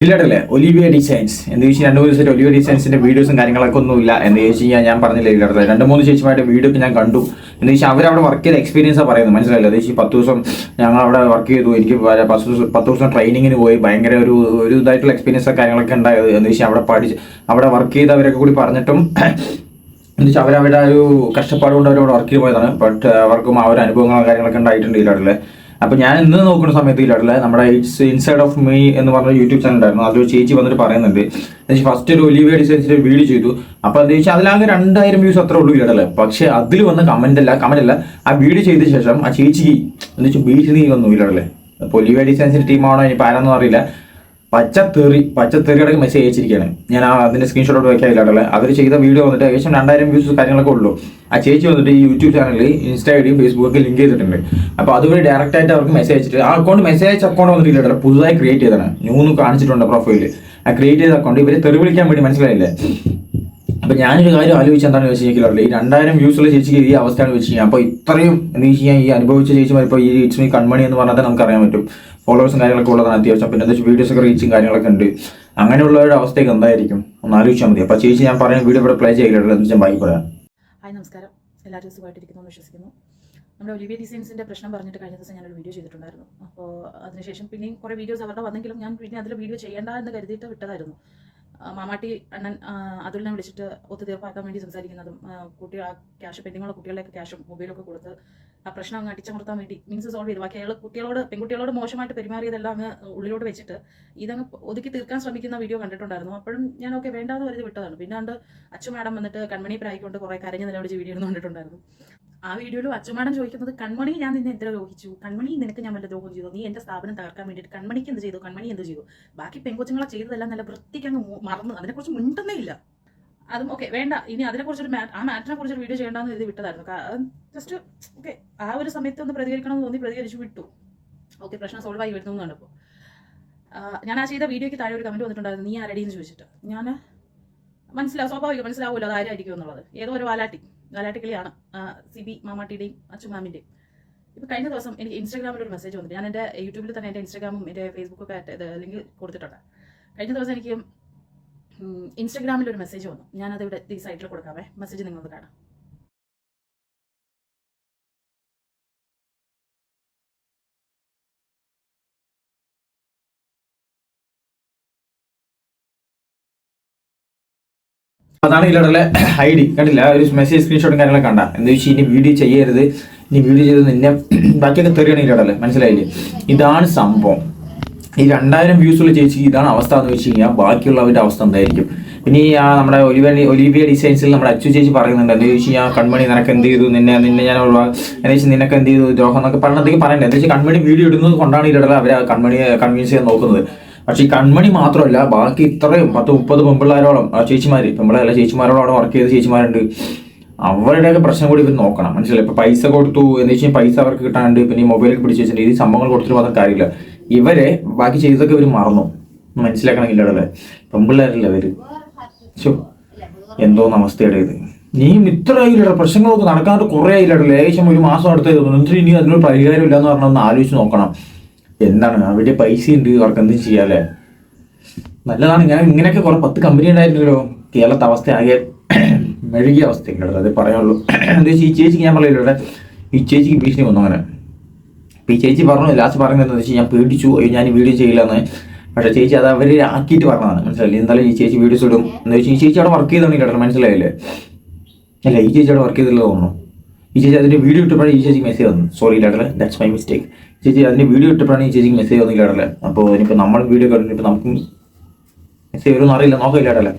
ഇല്ലടല്ലേ Olivia designs എന്ന് ചോദിച്ചാൽ രണ്ട് മൂന്ന് ദിവസമായിട്ട് ഒലിവിയ ഡിസൈൻസിന്റെ വീഡിയോസും കാര്യങ്ങളൊക്കെ ഒന്നും ഇല്ല. എന്ന് ചോദിച്ചു കഴിഞ്ഞാൽ ഞാൻ പറഞ്ഞില്ല ഇല്ലടല്ലേ രണ്ട് മൂന്ന് ചേച്ചിമാരുടെ വീഡിയോ ഒക്കെ ഞാൻ കണ്ടു. എന്ന് വെച്ചാൽ അവരവിടെ വർക്ക് ചെയ്ത എക്സ്പീരിയൻസാണ് പറയുന്നത്. മനസ്സിലായില്ല? അത് വെച്ചാൽ പത്ത് ദിവസം ഞങ്ങൾ അവിടെ വർക്ക് ചെയ്തു. എനിക്ക് പത്ത് ദിവസം പത്ത് ദിവസം ട്രെയിനിങ്ങിന് പോയി. ഭയങ്കര ഒരു ഒരു ഇതായിട്ടുള്ള എക്സ്പീരിയൻസ് കാര്യങ്ങളൊക്കെ ഉണ്ടായത്. എന്ന് വെച്ചാൽ അവിടെ പഠിച്ച് അവിടെ വർക്ക് ചെയ്തവരൊക്കെ കൂടി പറഞ്ഞിട്ടും എന്ന് വെച്ചാൽ അവരവരുടെ ഒരു കഷ്ടപ്പാട് കൊണ്ട് വർക്ക് ചെയ്യായതാണ് പോയതാണ്. ബട്ട് അവർക്കും ആ ഒരു അനുഭവങ്ങളും കാര്യങ്ങളൊക്കെ ഉണ്ടായിട്ടുണ്ട് ഇല്ലാടല്ലേ അപ്പൊ ഞാൻ ഇന്ന് നോക്കുന്ന സമയത്ത് ഇല്ലാട്ടില്ല നമ്മുടെ ഇറ്റ്സ് ഇൻസൈഡ് ഓഫ് മീ എന്ന് പറഞ്ഞ യൂട്യൂബ് ചാനൽ ഉണ്ടായിരുന്നു. അതിൽ ഒരു ചേച്ചി വന്നിട്ട് പറയുന്നുണ്ട്. എന്നുവെച്ചാൽ ഫസ്റ്റ് ഒരു ഒലിവിയ ഡിസൈൻസിന്റെ വീഡിയോ ചെയ്തു. അപ്പൊ എന്താ വെച്ചാൽ അതിലാകെ രണ്ടായിരം വ്യൂസ് അത്ര ഉള്ളൂ ഇല്ലാട്ടല്ലേ പക്ഷെ അതിൽ വന്ന കമന്റ് അല്ല കമന്റ് അല്ല. ആ വീഡിയോ ചെയ്ത ശേഷം ആ ചേച്ചിക്ക് എന്ന് വെച്ചാൽ ഭീഷണി വന്നു ഇല്ലാടല്ലേ അപ്പൊ ഒലിവിയ ഡിസൈൻസിന്റെ ടീമാണോ ഇനി ആരാന്നും അറിയില്ല. പച്ചത്തെറി പച്ചത്തെറിയുടെ മെസ്സേജ് അയച്ചിരിക്കുകയാണ്. ഞാൻ ആ അതിന്റെ സ്ക്രീൻഷോട്ട് വയ്ക്കാറില്ല അവർ ചെയ്ത വീഡിയോ വന്നിട്ട് ഏകദേശം രണ്ടായിരം വ്യൂസ് കാര്യങ്ങളൊക്കെ ഉള്ളൂ. ആ ചേച്ചി വന്നിട്ട് ഈ യൂട്യൂബ് ചാനലിൽ ഇൻസ്റ്റാ ഐഡിയും ഫേസ്ബുക്കൊക്കെ ലിങ്ക് ചെയ്തിട്ടുണ്ട്. അപ്പോൾ അതുവഴി ഡയറക്റ്റ് ആയിട്ട് അവർക്ക് മെസ്സേജ് അയച്ചിട്ട് ആ അക്കൗണ്ട് മെസ്സേജ് അക്കൗണ്ട് വന്നിട്ടില്ല പുതുതായി ക്രിയേറ്റ് ചെയ്തതാണ്. ന്യൂന്ന് കാണിച്ചിട്ടുണ്ട് പ്രൊഫൈലിൽ ആ ക്രിയേറ്റ് ചെയ്ത അക്കൗണ്ട് ഇവരെ തെറി വിളിക്കാൻ വേണ്ടി മനസ്സിലായില്ലേ? അപ്പൊ ഞാനൊരു കാര്യം ആലോചിച്ച് എന്താണെന്ന് വെച്ച് കഴിഞ്ഞാൽ ഈ രണ്ടായിരം വ്യൂസുള്ള ചേച്ചിക്ക് ഈ അവസ്ഥയാണ് വെച്ച് കഴിഞ്ഞാൽ അപ്പോൾ ഇത്രയും എന്ന് വെച്ച് കഴിഞ്ഞാൽ ഈ അനുഭവിച്ച ചേച്ചിമാർ ഇപ്പോൾ ഈ ഇറ്റ്സ് മീ കൺമണി എന്ന് പറഞ്ഞാൽ നമുക്ക് അറിയാൻ പറ്റും. ഫോളോവേഴ്സും കാര്യങ്ങളൊക്കെ ഉള്ളതാണ്. അത്യാവശ്യം. പിന്നെ എന്താ വെച്ചാൽ വീഡിയോസ് ഒക്കെ റീച്ചും കാര്യങ്ങളൊക്കെ ഉണ്ട്. അങ്ങനെയുള്ള ഒരു അവസ്ഥയൊക്കെ എന്തായിരിക്കും? ഒന്ന് ആലോചിച്ചാൽ മതി. അപ്പോൾ ചേച്ചി ഞാൻ പറയുന്ന വീഡിയോ ഇവിടെ പ്ലേ ചെയ്യില്ല എന്ന് വെച്ചാൽ ബാക്കി പറയാം ഹായ് നമസ്കാരം. എല്ലാവരും സുഖമായിട്ടിരിക്കുന്നു വിശ്വസിക്കുന്നു. നമ്മുടെ ഒലിവിയ ഡിസൈൻസിന്റെ പ്രശ്നം പറഞ്ഞിട്ട് കഴിഞ്ഞ ദിവസം ഞാനൊരു വീഡിയോ ചെയ്തിട്ടുണ്ടായിരുന്നു. അപ്പോൾ അതിനുശേഷം പിന്നെയും കുറേ വീഡിയോസ് അവരുടെ വന്നെങ്കിലും ഞാൻ പിന്നെ അതിൽ വീഡിയോ ചെയ്യേണ്ട എന്ന് കരുതിയിട്ട് വിട്ടതായിരുന്നു. മാമാട്ടി അണ്ണൻ അതുലിനെ വിളിച്ചിട്ട് ഒത്തുതീർപ്പാക്കാൻ വേണ്ടി സംസാരിക്കുന്നതും കുട്ടി ക്യാഷ് പെൻഡിങ്ങുള്ള കുട്ടികളുടെയൊക്കെ ക്യാഷും മൊബൈലൊക്കെ കൊടുത്ത് ആ പ്രശ്നം അങ്ങ് അടിച്ചമർത്താൻ വേണ്ടി മീൻസ് സോൾവ് ചെയ്തു ബാക്കി അയാൾ കുട്ടികളോട് പെൺകുട്ടികളോട് മോശമായിട്ട് പെരുമാറിയതെല്ലാം അങ്ങ് ഉള്ളിലോട്ട് വെച്ചിട്ട് ഇതങ്ങ് ഒതുക്കി തീർക്കാൻ ശ്രമിക്കുന്ന വീഡിയോ കണ്ടിട്ടുണ്ടായിരുന്നു. അപ്പോഴും ഞാൻ ഓക്കെ വേണ്ടാന്ന് കരുതി വിട്ടതാണ്. പിന്നെ അച്ഛൻ മാഡം വന്നിട്ട് കൺമണി പ്രായിക്കൊണ്ട് കുറെ കരഞ്ഞ് നിലവിളിച്ച് വീഡിയോ കണ്ടിട്ടുണ്ടായിരുന്നു. ആ വീഡിയോയിൽ അച്ചുമാടം ചോദിക്കുന്നത് കൺമണി ഞാൻ നിന്നെ എന്തിനാ ദ്രോഹിച്ചു? കൺമണി നിനക്ക് ഞാൻ വല്ല ദ്രോഹം ചെയ്തു? നീ എന്റെ സ്ഥാപനം തകർക്കാൻ വേണ്ടിയിട്ട് കൺമണിക്ക് എന്ത് ചെയ്തു? കൺമണി എന്ത് ചെയ്തു? ബാക്കി പെൺകൊച്ചുങ്ങളെ ചെയ്തതെല്ലാം നല്ല വൃത്തിക്ക് അങ്ങ് മറന്നു. അതിനെക്കുറിച്ച് മിണ്ടുന്നേ ഇല്ല. അതും ഓക്കെ വേണ്ട. ഇനി അതിനെക്കുറിച്ചൊരു ആ മാറ്ററിനെ കുറിച്ചൊരു വീഡിയോ ചെയ്യേണ്ടെന്ന് എഴുതി വിട്ടതായിരുന്നു. ജസ്റ്റ് ഓക്കെ ആ ഒരു സമയത്ത് ഒന്ന് പ്രതികരിക്കണമെന്ന് തോന്നി പ്രതികരിച്ചു വിട്ടു. ഓക്കെ പ്രശ്നം സോൾവ് ആയി വരുന്നു എന്നാണ് ഇപ്പോൾ ഞാൻ ആ ചെയ്ത വീഡിയോയ്ക്ക് താഴെ ഒരു കമന്റ് വന്നിട്ടുണ്ടായിരുന്നു. നീ ആരടിയെന്ന് ചോദിച്ചിട്ട്. ഞാൻ മനസ്സിലാവും സ്വാഭാവികം മനസ്സിലാവുമല്ലോ അത് ആരായിരിക്കും എന്നുള്ളത്. ഏതോ ഒരു വാലാട്ടി. വാലാട്ടിക്കളിയാണ് സി ബി മാമാട്ടിയുടെയും അച്ചുമാമിന്റെയും ഇപ്പൊ കഴിഞ്ഞ ദിവസം എനിക്ക് ഇൻസ്റ്റാഗ്രാമിൽ ഒരു മെസ്സേജ് വന്നു ഞാൻ എന്റെ യൂട്യൂബിൽ തന്നെ എന്റെ ഇൻസ്റ്റാഗ്രാമും എന്റെ ഫേസ്ബുക്കൊക്കെ ലിങ്ക് കൊടുത്തിട്ടുണ്ട്. കഴിഞ്ഞ ദിവസം എനിക്ക് ഇൻസ്റ്റാഗ്രാമിൽ ഒരു മെസ്സേജ് വന്നു. ഞാനത് ഇവിടെ ഈ സൈറ്റിൽ കൊടുക്കാവേ മെസ്സേജ് നിങ്ങൾക്ക് കാണാം. അതാണ് ഇല്ലടല്ലേ ഐ ഡി കണ്ടില്ല? ഒരു മെസ്സേജ് സ്ക്രീൻഷോട്ടും കാര്യങ്ങളൊക്കെ കണ്ട. എന്താ വെച്ചാൽ ഇനി വീഡിയോ ചെയ്യരുത്. ഇനി വീഡിയോ ചെയ്ത് നിന്നെ ബാക്കിയൊക്കെ തെറിയാണ് ഇല്ലടല്ലേ മനസ്സിലായില്ലേ? ഇതാണ് സംഭവം. ഈ രണ്ടായിരം വ്യൂസുള്ള ചേച്ചിക്ക് ഇതാണ് അവസ്ഥ എന്ന് വെച്ച് കഴിഞ്ഞാൽ ബാക്കിയുള്ളവരുടെ അവസ്ഥ എന്തായിരിക്കും? ഈ ആ നമ്മുടെ ഒലിവിയ ഒലിവിയ ഡിസൈൻസിൽ നമ്മുടെ അച്ചു ചേച്ചി പറയുന്നുണ്ട്. എന്താ ചോദിച്ചു കഴിഞ്ഞാൽ കൺമണി നിനക്ക് എന്ത് ചെയ്തു? നിന്നെ നിന്നെ ഞാൻ എന്താ വെച്ചാൽ നിനക്ക് എന്ത് ചെയ്തു? ദ്രോഹം എന്നൊക്കെ പറഞ്ഞിട്ടേക്ക് പറയണ്ടേ എന്താ വെച്ചാൽ കൺമണി വീഡിയോ ഇടുന്നത് കൊണ്ടാണ് ഇല്ലടല്ല അവരെ കൺമണിയെ കൺവിൻസ് ചെയ്യാൻ നോക്കുന്നത്. പക്ഷേ ഈ കൺമണി മാത്രമല്ല ബാക്കി ഇത്രയും പത്ത് മുപ്പത് പെമ്പിള്ളാരോളം ആ ചേച്ചിമാര് പെമ്പിള്ളാരല്ല ചേച്ചിമാരോടാണ് വർക്ക് ചെയ്ത ചേച്ചിമാരുണ്ട്. അവരുടെയൊക്കെ പ്രശ്നം കൂടി ഇവർ നോക്കണം. മനസ്സിലായി ഇപ്പൊ പൈസ കൊടുത്തു എന്ന് വെച്ചാൽ പൈസ അവർക്ക് കിട്ടാണ്ട് പിന്നെ ഈ മൊബൈലൊക്കെ പിടിച്ച് വെച്ചിട്ടുണ്ട്. ഈ സംഭവങ്ങൾ കൊടുത്തിട്ട് മാത്രം കാര്യമില്ല. ഇവരെ ബാക്കി ചെയ്തൊക്കെ ഇവർ മറന്നു. മനസ്സിലാക്കണമെങ്കിൽ അല്ലേ പെമ്പിള്ളേരല്ല ഇവർ? ശോ എന്തോ അവസ്ഥയുടെ ഇത്. നീ ഇത്ര ആയില്ലട പ്രശ്നങ്ങളൊക്കെ നടക്കാണ്ട് കുറെ ആയില്ലട ലേശം ഒരു മാസം അടുത്ത് എന്നിട്ട് ഇനി അതിനൊരു പരിഹാരം ഇല്ല എന്ന് പറഞ്ഞാൽ ഒന്ന് ആലോചിച്ച് നോക്കണം. എന്താണ്? അവിടെ പൈസ ഉണ്ട് അവർക്ക് എന്തും ചെയ്യാല്ലേ? നല്ലതാണ്. ഞാൻ ഇങ്ങനെയൊക്കെ കുറെ പത്ത് കമ്പനി ഉണ്ടായിരുന്നല്ലോ. കേരളത്തെ അവസ്ഥ ആകെ മെഴുകിയ അവസ്ഥയൊക്കെ അത് പറയാനുള്ളൂ. എന്താ ഈ ചേച്ചിക്ക് ഞാൻ പറയില്ല ഈ ചേച്ചിക്ക് ഭീഷണി വന്നു അങ്ങനെ. ഈ ചേച്ചി പറഞ്ഞു ലാസ്റ്റ് പറഞ്ഞത് എന്താ വെച്ചാൽ ഞാൻ പേടിച്ചു. അയ്യോ ഞാൻ വീഡിയോ ചെയ്യില്ലെന്ന്. പക്ഷേ ചേച്ചി അത് അവർ ആക്കിയിട്ട് പറഞ്ഞതാണ്. മനസ്സിലായില്ലേ? എന്തായാലും ഈ ചേച്ചി വീഡിയോസ് ഇടും. എന്ന് വെച്ചാൽ ഈ ചേച്ചി അവിടെ വർക്ക് ചെയ്തോണ്ടില്ല മനസ്സിലായില്ലേ? അല്ല ഈ ചേച്ചി അവിടെ വർക്ക് ചെയ്തില്ല തോന്നുന്നു. ഈ ചേച്ചി അതിന്റെ വീഡിയോ ഇട്ടപ്പോഴാണ് ഈ ചേച്ചിക്ക് മെസ്സേജ് വന്നു സോറി ഇല്ലാടല്ലേ ദാറ്റ്സ് മൈ മിസ്റ്റേക്ക് ചേച്ചി അതിന്റെ വീഡിയോ ഇട്ടപ്പോഴാണ് ഈ ചേച്ചിക്ക് മെസ്സേജ് വന്നില്ലാടല്ലേ അപ്പോൾ ഇനിയിപ്പോൾ നമ്മൾ വീഡിയോ കണ്ടിട്ട് നമുക്കും മെസ്സേജ് വരുമെന്ന് അറിയില്ല. നോക്കില്ലാടല്ലേ